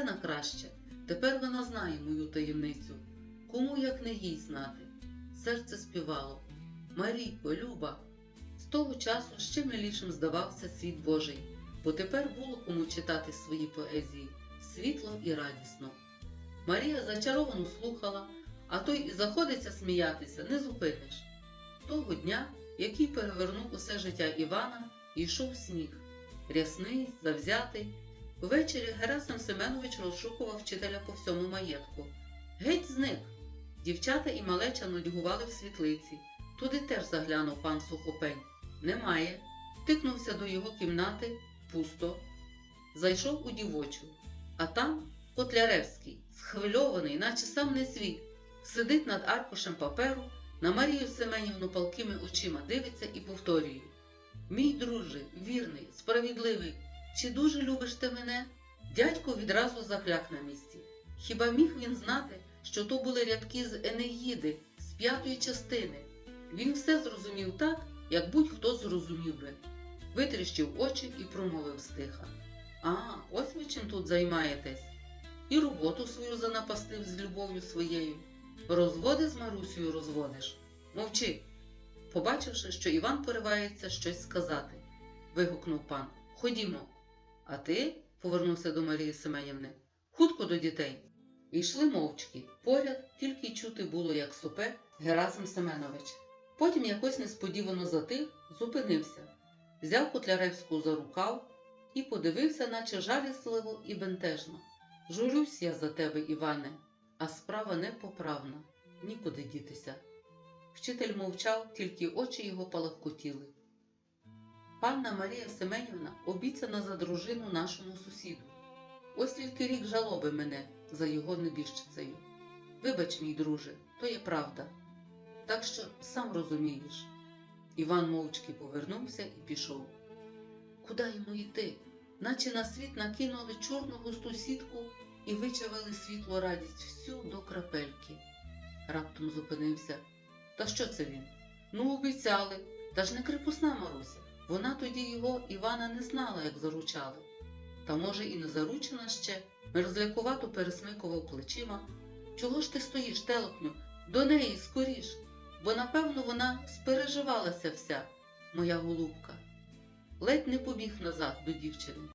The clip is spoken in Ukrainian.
все на краще. Тепер вона знає мою таємницю. Кому як не їй знати. Серце співало. Марійко, Люба. З того часу ще милішим здавався світ Божий, бо тепер було кому читати свої поезії світло і радісно. Марія зачаровано слухала, а той і заходиться сміятися, не зупиниш. Того дня, який перевернув усе життя Івана, йшов сніг. Рясний, завзятий. Ввечері Герасим Семенович розшукував вчителя по всьому маєтку. Геть зник. Дівчата і малеча нудьгували в світлиці. Туди теж заглянув пан Сухопень. Немає. Тикнувся до його кімнати пусто. Зайшов у дівочу. А там Котляревський, схвильований, наче сам не свій, сидить над аркушем паперу, на Марію Семенівну палкими очима дивиться і повторює: Мій друже, вірний, справедливий, чи дуже любиш ти мене? Дядько відразу закляк на місці. Хіба міг він знати, що то були рядки з Енеїди, з п'ятої частини? Він все зрозумів так, як будь-хто зрозумів би. Витріщив очі і промовив стиха. А, ось ви чим тут займаєтесь. І роботу свою занапастив з любов'ю своєю. Розводи з Марусею розводиш. Мовчи. Побачивши, що Іван поривається щось сказати, вигукнув пан. Ходімо. А ти, повернувся до Марії Семенівни, хутко до дітей. І мовчки. Поряд тільки й чути було, як сопе Герасим Семенович. Потім якось несподівано затих, зупинився, взяв Котляревську за рукав і подивився, наче жалісливо і бентежно. Журюсь я за тебе, Іване, а справа непоправна, нікуди дітися. Вчитель мовчав, тільки очі його палахкотіли. Панна Марія Семенівна обіцяна за дружину нашому сусіду. Ось тільки рік жалоби мене за його небіжчицею. Вибач, мій друже, то є правда. Так що сам розумієш. Іван мовчки повернувся і пішов. Куди йому йти? Наче на світ накинули чорну густу сітку і вичавили світло радість всю до крапельки. Раптом зупинився. Та що це він? Ну, обіцяли. Та ж не крепусна Маруся. Вона тоді його Івана не знала, як заручали. Та, може, і не заручена ще, мерзлякувато пересмикував плечима. Чого ж ти стоїш, телепню? До неї скоріш, бо напевно вона спереживалася вся, моя голубка. Ледь не побіг назад до дівчини.